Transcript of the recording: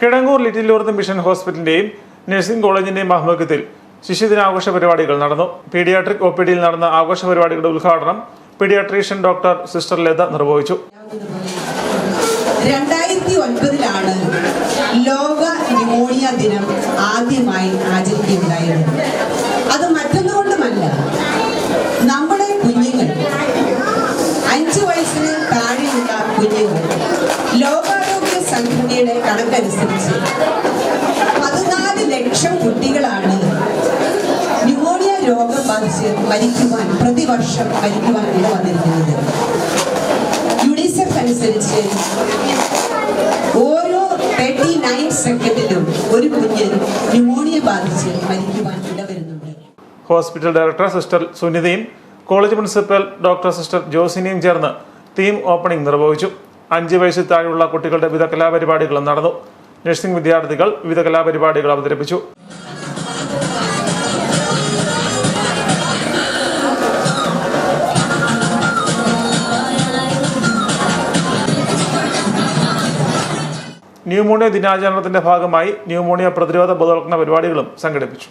Kidangoor little ഓർത്ത് mission ഹോസ്പിറ്റലിന്റെയും nursing കോളേജിന്റെയും ആഭിമുഖ്യത്തിൽ ശിശുദിനാഘോഷ പരിപാടികൾ നടന്നു. പീഡിയാട്രിക് ഒ നടന്ന ആഘോഷ പരിപാടികളുടെ ഉദ്ഘാടനം പീഡിയാട്രീഷ്യൻ ഡോക്ടർ സിസ്റ്റർ ലത നിർവഹിച്ചു. രണ്ടായിരത്തി ഒൻപതിലാണ് ലോക ന്യൂമോണിയ ദിനം ആദ്യമായി ആചരിക്കുകയുണ്ടായത് സംഘടനയുടെ കണക്കനുസരിച്ച് പതിനാല് ലക്ഷം കുട്ടികളാണ് ന്യൂമോണിയ രോഗം ബാധിച്ച് മരിക്കുവാൻ പ്രതിവർഷം മരിക്കുവാൻ ഇട വന്നിരിക്കുന്നത്. യുണിസെഫ് അനുസരിച്ച് ഓരോ തേർട്ടി നയൻ സെക്കൻഡിലും ഒരു കുഞ്ഞ് ന്യൂമോണിയ ബാധിച്ച് മരിക്കുവാൻ ഇടവരുന്നുണ്ട് ഹോസ്പിറ്റൽ ഡയറക്ടർ സിസ്റ്റർ സുനിതയും കോളേജ് പ്രിൻസിപ്പൽ ഡോക്ടർ സിസ്റ്റർ ജോസിനിയും ചേർന്ന് തീം ഓപ്പണിംഗ് നിർവഹിച്ചു. അഞ്ച് വയസ്സിൽ താഴെയുള്ള കുട്ടികളുടെ വിവിധ കലാപരിപാടികളും നടന്നു. നഴ്സിംഗ് വിദ്യാർത്ഥികൾ വിവിധ കലാപരിപാടികൾ അവതരിപ്പിച്ചു. ന്യൂമോണിയ ദിനാചരണത്തിന്റെ ഭാഗമായി ന്യൂമോണിയ പ്രതിരോധ ബോധവൽക്കരണ പരിപാടികളും സംഘടിപ്പിച്ചു.